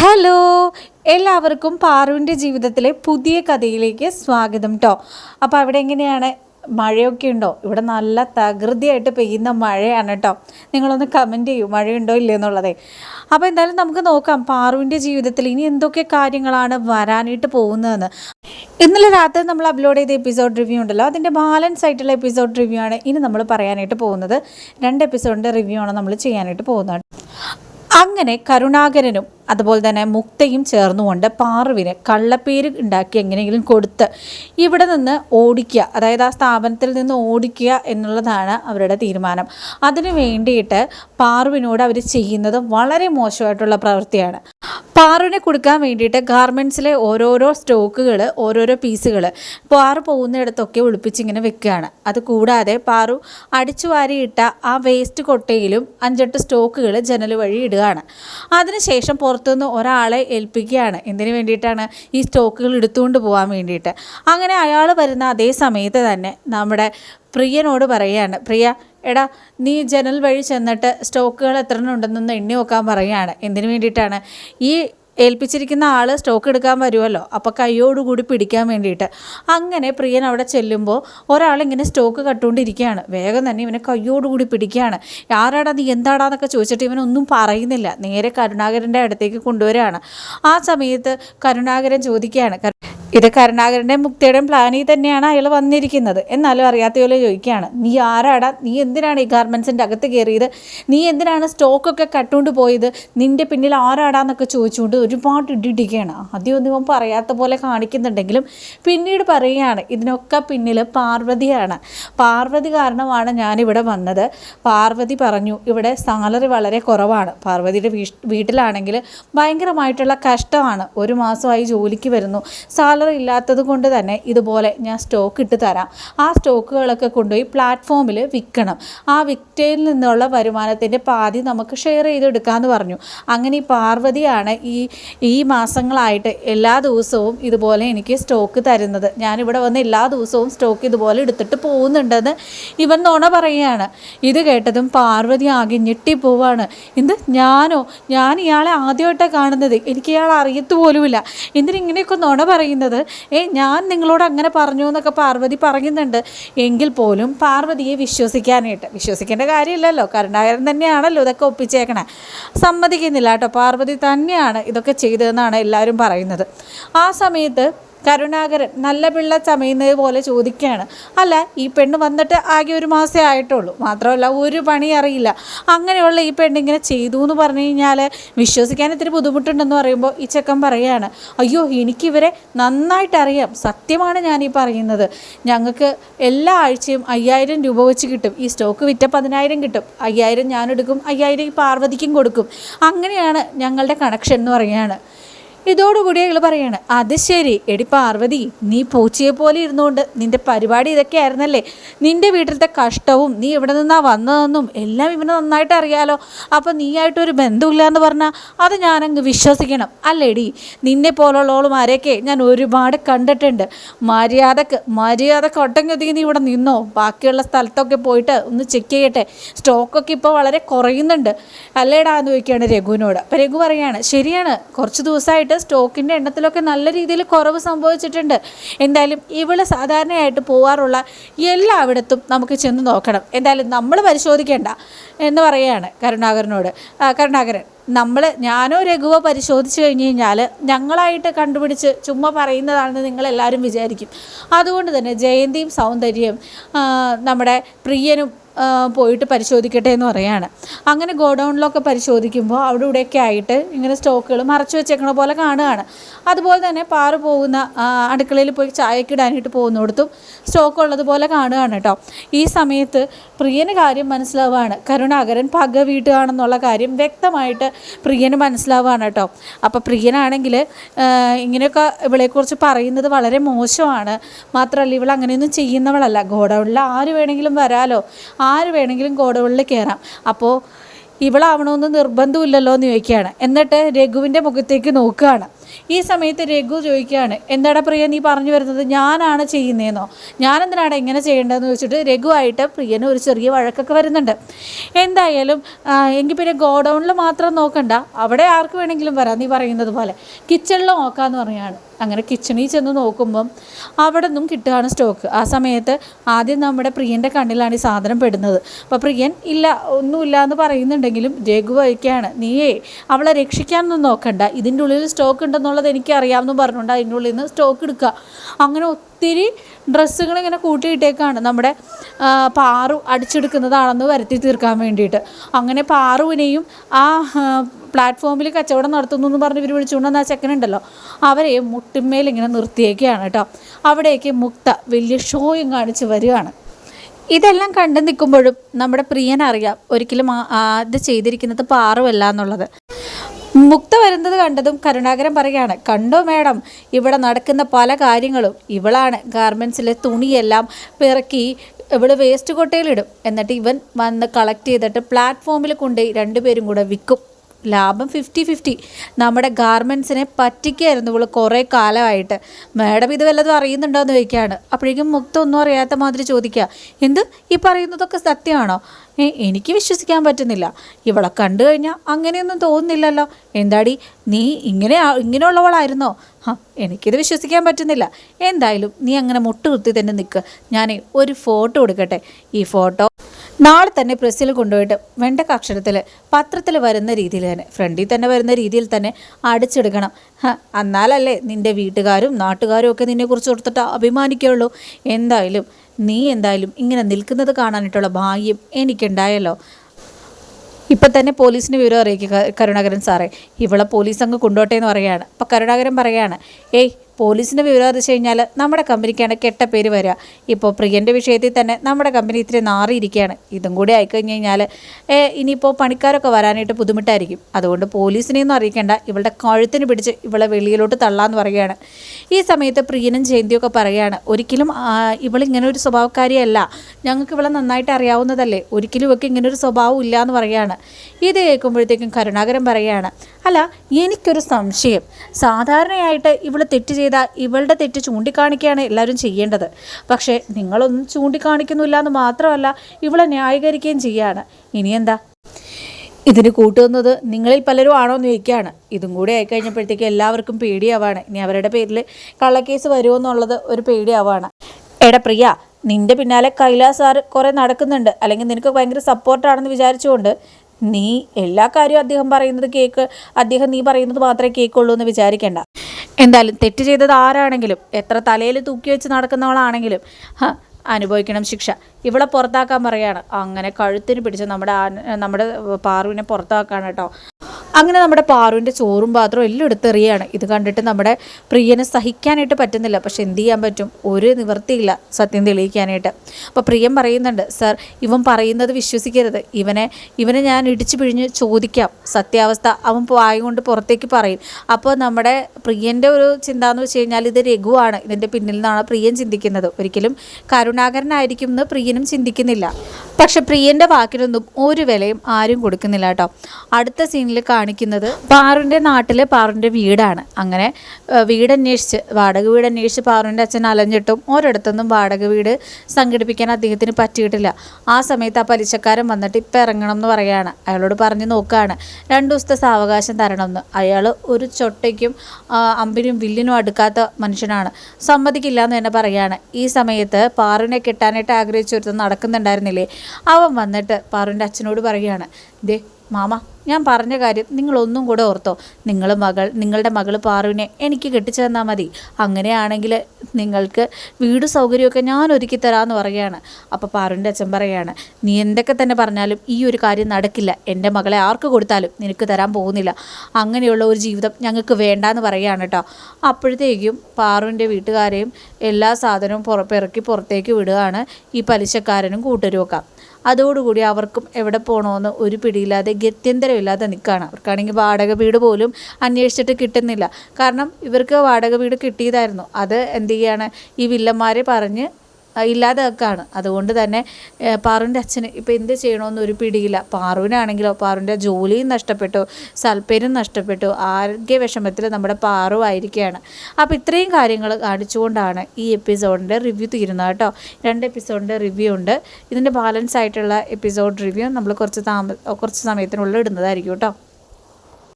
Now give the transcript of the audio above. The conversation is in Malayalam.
ഹലോ എല്ലാവർക്കും പാറുവിന്റെ ജീവിതത്തിലെ പുതിയ കഥയിലേക്ക് സ്വാഗതം കേട്ടോ അപ്പോൾ അവിടെ എങ്ങനെയാണ്? മഴയൊക്കെ ഉണ്ടോ? ഇവിടെ നല്ല തകൃതിയായിട്ട് പെയ്യുന്ന മഴയാണ് കേട്ടോ നിങ്ങളൊന്ന് കമന്റ് ചെയ്യൂ മഴയുണ്ടോ ഇല്ലേ എന്നുള്ളതേ. അപ്പോൾ എന്തായാലും നമുക്ക് നോക്കാം പാറുവിന്റെ ജീവിതത്തിൽ ഇനി എന്തൊക്കെ കാര്യങ്ങളാണ് വരാനായിട്ട് പോകുന്നതെന്ന്. ഇന്നലെ രാത്രി നമ്മൾ അപ്ലോഡ് ചെയ്ത എപ്പിസോഡ് റിവ്യൂ ഉണ്ടല്ലോ അതിന്റെ ബാലൻസ് ആയിട്ടുള്ള എപ്പിസോഡ് റിവ്യൂ ആണ് ഇനി നമ്മൾ പറയാനായിട്ട് പോകുന്നത്. രണ്ട് എപ്പിസോഡിന്റെ റിവ്യൂ ആണ് നമ്മൾ ചെയ്യാനായിട്ട് പോകുന്നത്. അങ്ങനെ കരുണാകരനും അതുപോലെ തന്നെ മുക്തയും ചേർന്നുകൊണ്ട് പാറുവിന് കള്ളപ്പേര് ഉണ്ടാക്കി എങ്ങനെയെങ്കിലും കൊടുത്ത് ഇവിടെ നിന്ന് ഓടിക്കുക. അതായത് ആ സ്ഥാപനത്തിൽ നിന്ന് ഓടിക്കുക എന്നുള്ളതാണ് അവരുടെ തീരുമാനം. അതിനു വേണ്ടിയിട്ട് പാറുവിനോട് അവർ ചെയ്യുന്നത് വളരെ മോശമായിട്ടുള്ള പ്രവൃത്തിയാണ്. പാറുവിനെ കൊടുക്കാൻ വേണ്ടിയിട്ട് ഗാർമെന്റ്സിലെ ഓരോരോ സ്റ്റോക്കുകൾ ഓരോരോ പീസുകൾ പാറു പോകുന്നിടത്തൊക്കെ ഒളിപ്പിച്ചിങ്ങനെ വെക്കുകയാണ്. അത് കൂടാതെ പാറു അടിച്ചു വാരിയിട്ട ആ വേസ്റ്റ് കൊട്ടയിലും അഞ്ചെട്ട് സ്റ്റോക്കുകൾ ജനൽ വഴി ഇടുകയാണ്. അതിനുശേഷം പുറത്തുനിന്ന് ഒരാളെ ഏൽപ്പിക്കുകയാണ്. എന്തിനു വേണ്ടിയിട്ടാണ് ഈ സ്റ്റോക്കുകൾ എടുത്തുകൊണ്ട് പോകാൻ വേണ്ടിയിട്ട്? അങ്ങനെ അയാൾ വരുന്ന അതേ സമയത്ത് തന്നെ നമ്മുടെ പ്രിയനോട് പറയുകയാണ്. പ്രിയ എടാ നീ ജനൽ വഴി ചെന്നിട്ട് സ്റ്റോക്കുകൾ എത്ര ഉണ്ടെന്നൊന്ന് എണ്ണി നോക്കാൻ പറയുകയാണ്. എന്തിനു വേണ്ടിയിട്ടാണ്? ഈ ഏൽപ്പിച്ചിരിക്കുന്ന ആൾ സ്റ്റോക്ക് എടുക്കാൻ വരുമല്ലോ അപ്പോൾ കൈയോടുകൂടി പിടിക്കാൻ വേണ്ടിയിട്ട്. അങ്ങനെ പ്രിയൻ അവിടെ ചെല്ലുമ്പോൾ ഒരാളിങ്ങനെ സ്റ്റോക്ക് കട്ടുകൊണ്ടിരിക്കുകയാണ്. വേഗം തന്നെ ഇവനെ കൈയോടുകൂടി പിടിക്കുകയാണ്. ആരാടാ നീ? എന്താടാന്നൊക്കെ ചോദിച്ചിട്ട് ഇവനൊന്നും പറയുന്നില്ല. നേരെ കരുണാകരന്റെ അടുത്തേക്ക് കൊണ്ടുവരികയാണ് ആ സമയത്ത് കരുണാകരൻ ചോദിക്കുകയാണ്. "കരു- ഇത് കരുണാകരന്റെ മുക്തിയുടെയും പ്ലാനിൽ തന്നെയാണ് അയാൾ വന്നിരിക്കുന്നത്. എന്നാലും അറിയാത്ത പോലെ ചോദിക്കുകയാണ് നീ ആരാടാ? നീ എന്തിനാണ് ഈ ഗാർമെൻസിന്റെ അകത്ത് കയറിയത്? നീ എന്തിനാണ് സ്റ്റോക്കൊക്കെ കട്ടുകൊണ്ട് പോയത്? നിന്റെ പിന്നിൽ ആരാടാന്നൊക്കെ ചോദിച്ചുകൊണ്ട് ഒരുപാട് ഇടിയിടിക്കുകയാണ്. ആദ്യമൊന്നും ഇവൻ പറയാത്ത പോലെ കാണിക്കുന്നുണ്ടെങ്കിലും പിന്നീട് പറയുകയാണ് ഇതിനൊക്കെ പിന്നിൽ പാർവതിയാണ്. പാർവതി കാരണമാണ് ഞാനിവിടെ വന്നത്. പാർവതി പറഞ്ഞു ഇവിടെ സാലറി വളരെ കുറവാണ്. പാർവതിയുടെ വീട്ടിലാണെങ്കിൽ ഭയങ്കരമായിട്ടുള്ള കഷ്ടമാണ്. ഒരു മാസമായി ജോലിക്ക് വരുന്നു. ഇല്ലാത്തത് കൊണ്ട് തന്നെ ഇതുപോലെ ഞാൻ സ്റ്റോക്ക് ഇട്ട് തരാം. ആ സ്റ്റോക്കുകളൊക്കെ കൊണ്ടുപോയി പ്ലാറ്റ്ഫോമിൽ വിൽക്കണം. ആ വിറ്റയിൽ നിന്നുള്ള വരുമാനത്തിന്റെ പാതി നമുക്ക് ഷെയർ ചെയ്തെടുക്കാമെന്ന് പറഞ്ഞു. അങ്ങനെ ഈ പാർവതിയാണ് ഈ ഈ മാസങ്ങളായിട്ട് എല്ലാ ദിവസവും ഇതുപോലെ എനിക്ക് സ്റ്റോക്ക് തരുന്നത്. ഞാനിവിടെ വന്ന് എല്ലാ ദിവസവും സ്റ്റോക്ക് ഇതുപോലെ എടുത്തിട്ട് പോകുന്നുണ്ടെന്ന് ഇവൻ നോണ പറയുകയാണ്. ഇത് കേട്ടതും പാർവതി ആകെ ഞെട്ടിപ്പോവാണ്. എന്ത്? ഞാനോ? ഞാൻ ഇയാളെ ആദ്യമായിട്ടാണ് കാണുന്നത്. എനിക്ക് ഇയാൾ അറിയത്തു പോലുമില്ല. എന്തിനിങ്ങനെയൊക്കെ നോണ പറയുന്നത്? ഏ ഞാൻ നിങ്ങളോട് അങ്ങനെ പറഞ്ഞു എന്നൊക്കെ പാർവതി പറയുന്നുണ്ട്. എങ്കിൽ പോലും പാർവതിയെ വിശ്വസിക്കാനായിട്ട് വിശ്വസിക്കേണ്ട കാര്യമില്ലല്ലോ. കരുണാകരൻ തന്നെയാണല്ലോ ഇതൊക്കെ ഒപ്പിച്ചേക്കണേ. സമ്മതിക്കുന്നില്ല കേട്ടോ. പാർവതി തന്നെയാണ് ഇതൊക്കെ ചെയ്തതെന്നാണ് എല്ലാവരും പറയുന്നത്. ആ സമയത്ത് കരുണാകരൻ നല്ല പിള്ള ചമയുന്നത് പോലെ ചോദിക്കുകയാണ്. അല്ല ഈ പെണ്ണ് വന്നിട്ട് ആകെ ഒരു മാസമേ ആയിട്ടുള്ളൂ. മാത്രമല്ല ഒരു പണി അറിയില്ല. അങ്ങനെയുള്ള ഈ പെണ്ണ് ഇങ്ങനെ ചെയ്തു എന്ന് പറഞ്ഞു കഴിഞ്ഞാൽ വിശ്വസിക്കാൻ ഇത്തിരി ബുദ്ധിമുട്ടുണ്ടെന്ന് പറയുമ്പോൾ ഈ ചെക്കൻ പറയുകയാണ് അയ്യോ എനിക്കിവരെ നന്നായിട്ട് അറിയാം. സത്യമാണ് ഞാൻ ഈ പറയുന്നത്. ഞങ്ങൾക്ക് എല്ലാ ആഴ്ചയും അയ്യായിരം രൂപ വെച്ച് കിട്ടും. ഈ സ്റ്റോക്ക് വിറ്റ പതിനായിരം കിട്ടും. അയ്യായിരം ഞാനെടുക്കും അയ്യായിരം ഈ പാർവതിക്കും കൊടുക്കും. അങ്ങനെയാണ് ഞങ്ങളുടെ കണക്ഷൻ എന്ന് പറയുകയാണ്. ഇതോടുകൂടി അയാൾ പറയാണ് അത് ശരി എടി പാർവതി നീ പൂച്ചയെ പോലെ ഇരുന്നുകൊണ്ട് നിന്റെ പരിപാടി ഇതൊക്കെ ആയിരുന്നല്ലേ? നിന്റെ വീട്ടിലത്തെ കഷ്ടവും നീ ഇവിടെ നിന്നാ വന്നതെന്നും എല്ലാം ഇവന് നന്നായിട്ട് അറിയാലോ. അപ്പോൾ നീയായിട്ടൊരു ബന്ധമില്ല എന്ന് പറഞ്ഞാൽ അത് ഞാനങ്ങ് വിശ്വസിക്കണം. അല്ലേടി നിന്നെ പോലുള്ളവളുമാരെയൊക്കെ ഞാൻ ഒരുപാട് കണ്ടിട്ടുണ്ട്. മര്യാദയ്ക്ക് മര്യാദയ്ക്ക് ഒട്ടങ്ങൊതുങ്ങി നീ ഇവിടെ നിന്നോ? ബാക്കിയുള്ള സ്ഥലത്തൊക്കെ പോയിട്ട് ഒന്ന് ചെക്ക് ചെയ്യട്ടെ. സ്റ്റോക്കൊക്കെ ഇപ്പോൾ വളരെ കുറയുന്നുണ്ട്. അല്ലേടാ എന്ന് ചോദിക്കുകയാണ് രഘുവിനോട്. അപ്പോൾ രഘു പറയാണ് ശരിയാണ് കുറച്ച് ദിവസമായിട്ട് സ്റ്റോക്കിന്റെ എണ്ണത്തിലൊക്കെ നല്ല രീതിയിൽ കുറവ് സംഭവിച്ചിട്ടുണ്ട്. എന്തായാലും ഇവിടെ സാധാരണയായിട്ട് പോകാറുള്ള എല്ലായിടത്തും നമുക്ക് ചെന്ന് നോക്കണം. എന്തായാലും നമ്മൾ പരിശോധിക്കേണ്ട എന്ന് പറയുകയാണ് കരുണാകരനോട്. കരുണാകരൻ നമ്മൾ ഞാനോ രഘുവോ പരിശോധിച്ച് കഴിഞ്ഞ് കഴിഞ്ഞാൽ ഞങ്ങളായിട്ട് കണ്ടുപിടിച്ച് ചുമ്മാ പറയുന്നതാണെന്ന് നിങ്ങളെല്ലാവരും വിചാരിക്കും. അതുകൊണ്ട് തന്നെ ജയന്തിയും സൗന്ദര്യം നമ്മുടെ പ്രിയനും പോയിട്ട് പരിശോധിക്കട്ടെ എന്ന് പറയാണ്. അങ്ങനെ ഗോഡൗണിലൊക്കെ പരിശോധിക്കുമ്പോൾ അവിടെ ഇവിടെയൊക്കെ ആയിട്ട് ഇങ്ങനെ സ്റ്റോക്കുകൾ മറച്ചു വെച്ചേക്കണ പോലെ കാണുകയാണ്. അതുപോലെ തന്നെ പാറു പോകുന്ന അടുക്കളയിൽ പോയി ചായക്ക് ഇടാനായിട്ട് പോകുന്നിടത്തും സ്റ്റോക്ക് ഉള്ളതുപോലെ കാണുകയാണ് കേട്ടോ. ഈ സമയത്ത് പ്രിയന് കാര്യം മനസ്സിലാവുകയാണ് കരുണാകരൻ പക വീട്ടുകയാണെന്നുള്ള കാര്യം വ്യക്തമായിട്ട് പ്രിയന് മനസ്സിലാവുകയാണ് കേട്ടോ. അപ്പോൾ പ്രിയനാണെങ്കിൽ ഇങ്ങനെയൊക്കെ ഇവളെക്കുറിച്ച് പറയുന്നത് വളരെ മോശമാണ്. മാത്രമല്ല ഇവൾ അങ്ങനെയൊന്നും ചെയ്യുന്നവളല്ല. ഗോഡൗണിൽ ആര് വേണമെങ്കിലും വരാലോ. ആര് വേണമെങ്കിലും ഗോഡൗണിൽ കയറാം അപ്പോൾ ഇവളാവണമെന്ന് നിർബന്ധമില്ലല്ലോ എന്ന് ചോദിക്കുകയാണ്. എന്നിട്ട് രഘുവിന്റെ മുഖത്തേക്ക് നോക്കുകയാണ്. ഈ സമയത്ത് രഘു ചോദിക്കുകയാണ് എന്താടാ പ്രിയ നീ പറഞ്ഞു വരുന്നത്? ഞാനാണ് ചെയ്യുന്നതെന്നോ ഞാനെന്തിനാണ് എങ്ങനെ ചെയ്യേണ്ടതെന്ന് ചോദിച്ചിട്ട് രഘുവായിട്ട് പ്രിയന് ഒരു ചെറിയ വഴക്കൊക്കെ വരുന്നുണ്ട്. എന്തായാലും എങ്കിൽ പിന്നെ ഗോഡൗണിൽ മാത്രം നോക്കണ്ട. അവിടെ ആർക്ക് വേണമെങ്കിലും വരാം നീ പറയുന്നത് പോലെ. കിച്ചണിൽ നോക്കാമെന്ന് പറയുകയാണ് അങ്ങനെ കിച്ചണിൽ ചെന്ന് നോക്കുമ്പം അവിടെ നിന്നും കിട്ടുകയാണ് സ്റ്റോക്ക് ആ സമയത്ത് ആദ്യം നമ്മുടെ പ്രിയന്റെ കണ്ണിലാണ് ഈ സാധനം പെടുന്നത്. അപ്പോൾ പ്രിയൻ ഇല്ല ഒന്നുമില്ല എന്ന് പറയുന്നുണ്ടെങ്കിലും രഘു വയ്ക്കുകയാണ് നീയേ അവളെ രക്ഷിക്കാനൊന്നും നോക്കണ്ട. ഇതിന്റെ ഉള്ളിൽ സ്റ്റോക്ക് ഉണ്ടെന്നുള്ളത് എനിക്കറിയാമെന്ന് പറഞ്ഞുകൊണ്ട് അതിന്റെ ഉള്ളിൽ നിന്ന് സ്റ്റോക്ക് എടുക്കുക. അങ്ങനെ ഒത്തിരി ഡ്രസ്സുകൾ ഇങ്ങനെ കൂട്ടിയിട്ടേക്കാണ്. നമ്മുടെ പാറു അടിച്ചെടുക്കുന്നതാണെന്ന് വരുത്തി തീർക്കാൻ വേണ്ടിയിട്ട്. അങ്ങനെ പാറുവിനെയും ആ പ്ലാറ്റ്ഫോമിൽ കച്ചവടം നടത്തുന്നു എന്ന് പറഞ്ഞ് ഇവർ വിളിച്ചുകൊണ്ടെന്ന് ആ ചെക്കനുണ്ടല്ലോ അവരെ മുട്ടിന്മേൽ ഇങ്ങനെ നിർത്തിയേക്കാണ് കേട്ടോ. അവിടേക്ക് മുക്ത വലിയ ഷോയും കാണിച്ച് വരികയാണ്. ഇതെല്ലാം കണ്ടു നിൽക്കുമ്പോഴും നമ്മുടെ പ്രിയൻ അറിയാം ഒരിക്കലും ഇത് ചെയ്തിരിക്കുന്നത് പാറുവല്ല എന്നുള്ളത്. മുക്ത വരുന്നത് കണ്ടതും കരുണാകരൻ പറയാണ് കണ്ടോ മേഡം ഇവിടെ നടക്കുന്ന പല കാര്യങ്ങളും. ഇവളാണ് ഗാർമെൻസിലെ തുണിയെല്ലാം പിറക്കി ഇവിടെ വേസ്റ്റ് കൊട്ടയിലിടും. എന്നിട്ട് ഇവൻ വന്ന് കളക്ട് ചെയ്തിട്ട് പ്ലാറ്റ്ഫോമിൽ കൊണ്ടുപോയി രണ്ടുപേരും കൂടെ വിൽക്കും. ലാഭം ഫിഫ്റ്റി ഫിഫ്റ്റി നമ്മുടെ ഗാർമെൻസിനെ പറ്റിക്കായിരുന്നു ഇവൾ കുറേ കാലമായിട്ട്. മാഡം ഇത് വല്ലതും അറിയുന്നുണ്ടോ എന്ന് ചോദിക്കുകയാണ്. അപ്പോഴേക്കും മുക്ത ഒന്നും അറിയാത്ത മാതിരി ചോദിക്കുക. എന്ത്? ഈ പറയുന്നതൊക്കെ സത്യമാണോ? എനിക്ക് വിശ്വസിക്കാൻ പറ്റുന്നില്ല. ഇവളെ കണ്ടു കഴിഞ്ഞാൽ അങ്ങനെയൊന്നും തോന്നുന്നില്ലല്ലോ. എന്താടി നീ ഇങ്ങനെ ഇങ്ങനെയുള്ളവളായിരുന്നോ? എനിക്കിത് വിശ്വസിക്കാൻ പറ്റുന്നില്ല. എന്തായാലും നീ അങ്ങനെ മുട്ടുകുത്തി തന്നെ നിൽക്ക് ഞാൻ ഒരു ഫോട്ടോ എടുക്കട്ടെ. ഈ ഫോട്ടോ നാളെ തന്നെ പ്രസ്സിൽ കൊണ്ടുപോയിട്ട് വെണ്ടക്ക അക്ഷരത്തിൽ പത്രത്തിൽ വരുന്ന രീതിയിൽ തന്നെ ഫ്രണ്ടിൽ തന്നെ വരുന്ന രീതിയിൽ തന്നെ അടിച്ചെടുക്കണം. എന്നാലല്ലേ നിന്റെ വീട്ടുകാരും നാട്ടുകാരും ഒക്കെ നിന്നെക്കുറിച്ച് ഓർത്തിട്ട് അഭിമാനിക്കുള്ളൂ എന്തായാലും നീ എന്തായാലും ഇങ്ങനെ നിൽക്കുന്നത് കാണാനായിട്ടുള്ള ഭാഗ്യം എനിക്കുണ്ടായല്ലോ. ഇപ്പം തന്നെ പോലീസിന് വിവരം അറിയിക്കുക കരുണാകരൻ സാറേ. ഇവളെ പോലീസ് അങ്ങ് കൊണ്ടോട്ടെ എന്ന് പറയുകയാണ്. അപ്പം കരുണാകരൻ പറയുകയാണ് ഏയ് പോലീസിന്റെ വിവരം അറിയിച്ചു കഴിഞ്ഞാൽ നമ്മുടെ കമ്പനിക്കാണ് കെട്ട പേര് വരിക. ഇപ്പോൾ പ്രിയന്റെ വിഷയത്തിൽ തന്നെ നമ്മുടെ കമ്പനി ഇത്തിരി നാറിയിരിക്കുകയാണ്. ഇതും കൂടി ആയിക്കഴിഞ്ഞ് കഴിഞ്ഞാൽ ഇനിയിപ്പോൾ പണിക്കാരൊക്കെ വരാനായിട്ട് ബുദ്ധിമുട്ടായിരിക്കും. അതുകൊണ്ട് പോലീസിനെയൊന്നും അറിയിക്കേണ്ട. ഇവളുടെ കഴുത്തിന് പിടിച്ച് ഇവളെ വെളിയിലോട്ട് തള്ളാന്ന് പറയുകയാണ്. ഈ സമയത്ത് പ്രിയനും ജയന്തിയൊക്കെ പറയുകയാണ് ഒരിക്കലും ഇവളിങ്ങനെ ഒരു സ്വഭാവക്കാരിയല്ല. ഞങ്ങൾക്ക് ഇവളെ നന്നായിട്ട് അറിയാവുന്നതല്ലേ. ഒരിക്കലും ഒക്കെ ഇങ്ങനെ ഒരു സ്വഭാവം ഇല്ല എന്ന് പറയുകയാണ്. ഇത് കേൾക്കുമ്പോഴത്തേക്കും കരുണാകരൻ പറയുകയാണ് അല്ല എനിക്കൊരു സംശയം. സാധാരണയായിട്ട് ഇവൾ തെറ്റ് ചെയ്ത ഇവളുടെ തെറ്റ് ചൂണ്ടിക്കാണിക്കുകയാണ് എല്ലാവരും ചെയ്യേണ്ടത്. പക്ഷേ നിങ്ങളൊന്നും ചൂണ്ടിക്കാണിക്കുന്നില്ല എന്ന് മാത്രമല്ല ഇവളെ ന്യായീകരിക്കുകയും ചെയ്യാണ്. ഇനിയെന്താ? ഇതിന് കൂട്ടുന്നത് നിങ്ങളിൽ പലരും ആണോ എന്ന് ചോദിക്കുകയാണ്. ഇതും കൂടി ആയിക്കഴിഞ്ഞപ്പോഴത്തേക്ക് എല്ലാവർക്കും പേടിയാവാണ്. ഇനി അവരുടെ പേരിൽ കള്ളക്കേസ് വരുമോ എന്നുള്ളത് ഒരു പേടിയാവാണ്. എടാ പ്രിയ നിന്റെ പിന്നാലെ കൈലാസ് സാർ കുറേ നടക്കുന്നുണ്ട്. അല്ലെങ്കിൽ നിനക്ക് ഭയങ്കര സപ്പോർട്ടാണെന്ന് വിചാരിച്ചുകൊണ്ട് നീ എല്ലാ കാര്യവും അദ്ദേഹം പറയുന്നത് കേക്ക് അദ്ദേഹം നീ പറയുന്നത് മാത്രമേ കേൾക്കുള്ളൂ എന്ന് വിചാരിക്കേണ്ട. എന്തായാലും തെറ്റ് ചെയ്തത് ആരാണെങ്കിലും എത്ര തലയിൽ തൂക്കി വെച്ച് നടക്കുന്നവളാണെങ്കിലും അനുഭവിക്കണം ശിക്ഷ. ഇവളെ പുറത്താക്കാൻ പറയാണ്. അങ്ങനെ കഴുത്തിന് പിടിച്ച് നമ്മുടെ നമ്മുടെ പാറുവിനെ പുറത്താക്കാണ് കേട്ടോ. അങ്ങനെ നമ്മുടെ പാറുവിന്റെ ചോറും പാത്രവും എല്ലാം എടുത്തെറിയാണ്. ഇത് കണ്ടിട്ട് നമ്മുടെ പ്രിയനെ സഹിക്കാനായിട്ട് പറ്റുന്നില്ല. പക്ഷെ എന്ത് ചെയ്യാൻ പറ്റും? ഒരു നിവൃത്തിയില്ല സത്യം തെളിയിക്കാനായിട്ട്. അപ്പോൾ പ്രിയം പറയുന്നുണ്ട് സർ ഇവൻ പറയുന്നത് വിശ്വസിക്കരുത്. ഇവനെ ഇവനെ ഞാൻ ഇടിച്ചു പിഴിഞ്ഞ് ചോദിക്കാം. സത്യാവസ്ഥ അവൻ വായ കൊണ്ട് പുറത്തേക്ക് പറയും. അപ്പോൾ നമ്മുടെ പ്രിയന്റെ ഒരു ചിന്ത എന്ന് വെച്ച് കഴിഞ്ഞാൽ ഇത് രഘുവാണ്. ഇതിന്റെ പിന്നിൽ നിന്നാണ് പ്രിയൻ ചിന്തിക്കുന്നത്. ഒരിക്കലും കരുണാകരനായിരിക്കും എന്ന് പ്രിയനും ചിന്തിക്കുന്നില്ല. പക്ഷെ പ്രിയന്റെ വാക്കിനൊന്നും ഒരു വിലയും ആരും കൊടുക്കുന്നില്ല കേട്ടോ. അടുത്ത സീനിൽ കാണിക്കുന്നത് പാറുവിന്റെ നാട്ടിലെ പാറുവിന്റെ വീടാണ്. അങ്ങനെ വീട് അന്വേഷിച്ച് വാടക വീട് അന്വേഷിച്ച് പാറുവിന്റെ അച്ഛൻ അലഞ്ഞിട്ടും ഒരിടത്തൊന്നും വാടക വീട് സംഘടിപ്പിക്കാൻ അദ്ദേഹത്തിന് പറ്റിയിട്ടില്ല. ആ സമയത്ത് ആ പലിശക്കാരൻ വന്നിട്ട് ഇപ്പം ഇറങ്ങണം എന്ന് പറയുകയാണ് അയാളോട് പറഞ്ഞ് നോക്കുകയാണ് രണ്ട് ദിവസത്തെ സാവകാശം തരണമെന്ന്. അയാൾ ഒരു ചൊട്ടയ്ക്കും അമ്പിനും വില്ലിനും അടുക്കാത്ത മനുഷ്യനാണ്. സമ്മതിക്കില്ല എന്ന് തന്നെ പറയുകയാണ് ഈ സമയത്ത് പാറുവിനെ കിട്ടാനായിട്ട് ആഗ്രഹിച്ചൊരുത്തം നടക്കുന്നുണ്ടായിരുന്നില്ലേ? അവൻ വന്നിട്ട് പാറുവിന്റെ അച്ഛനോട് പറയുകയാണ് ദേ മാമ ഞാൻ പറഞ്ഞ കാര്യം നിങ്ങളൊന്നും കൂടെ ഓർത്തോ. നിങ്ങൾ മകൾ നിങ്ങളുടെ മകൾ പാറുവിനെ എനിക്ക് കെട്ടിച്ചു തന്നാൽ മതി. അങ്ങനെയാണെങ്കിൽ നിങ്ങൾക്ക് വീട് സൗകര്യമൊക്കെ ഞാൻ ഒരുക്കി തരാമെന്ന് പറയുകയാണ്. അപ്പോൾ പാറുവിന്റെ അച്ഛൻ പറയുകയാണ് നീ എന്തൊക്കെ തന്നെ പറഞ്ഞാലും ഈ ഒരു കാര്യം നടക്കില്ല. എന്റെ മകളെ ആർക്ക് കൊടുത്താലും നിനക്ക് തരാൻ പോകുന്നില്ല. അങ്ങനെയുള്ള ഒരു ജീവിതം ഞങ്ങൾക്ക് വേണ്ടാന്ന് പറയുകയാണ് കേട്ടോ അപ്പോഴത്തേക്കും പാറുവിന്റെ വീട്ടുകാരെയും എല്ലാ സാധനവും പുറപ്പിറക്കി പുറത്തേക്ക് വിടുകയാണ് ഈ പലിശക്കാരനും കൂട്ടരും ഒക്കെ അതോടുകൂടി അവർക്കും എവിടെ പോകണമെന്ന് ഒരു പിടിയില്ലാതെ ഗത്യന്തരമില്ലാതെ നിൽക്കുകയാണ് അവർക്കാണെങ്കിൽ വാടക വീട് പോലും അന്വേഷിച്ചിട്ട് കിട്ടുന്നില്ല. കാരണം ഇവർക്ക് വാടക വീട് കിട്ടിയതായിരുന്നു. അത് എന്ത് ചെയ്യുകയാണ് ഈ വില്ലന്മാരെ പറഞ്ഞ് ഇല്ലാതാക്കുകയാണ് അതുകൊണ്ട് തന്നെ പാറുവിന്റെ അച്ഛന് ഇപ്പോൾ എന്ത് ചെയ്യണമെന്ന് ഒരു പിടിയില്ല. പാറുവിനാണെങ്കിലോ പാറുവിന്റെ ജോലിയും നഷ്ടപ്പെട്ടു സൽപ്പേരും നഷ്ടപ്പെട്ടു ആരോഗ്യ വിഷമത്തിൽ നമ്മുടെ പാറു ആയിരിക്കുകയാണ്. അപ്പോൾ ഇത്രയും കാര്യങ്ങൾ കാണിച്ചുകൊണ്ടാണ് ഈ എപ്പിസോഡിന്റെ റിവ്യൂ തീരുന്നത് കേട്ടോ. രണ്ട് എപ്പിസോഡിന്റെ റിവ്യൂ ഉണ്ട്. ഇതിന്റെ ബാലൻസ് ആയിട്ടുള്ള എപ്പിസോഡ് റിവ്യൂ നമ്മൾ കുറച്ച് താമ കുറച്ച് സമയത്തിനുള്ളിൽ ഇടുന്നതായിരിക്കും കേട്ടോ.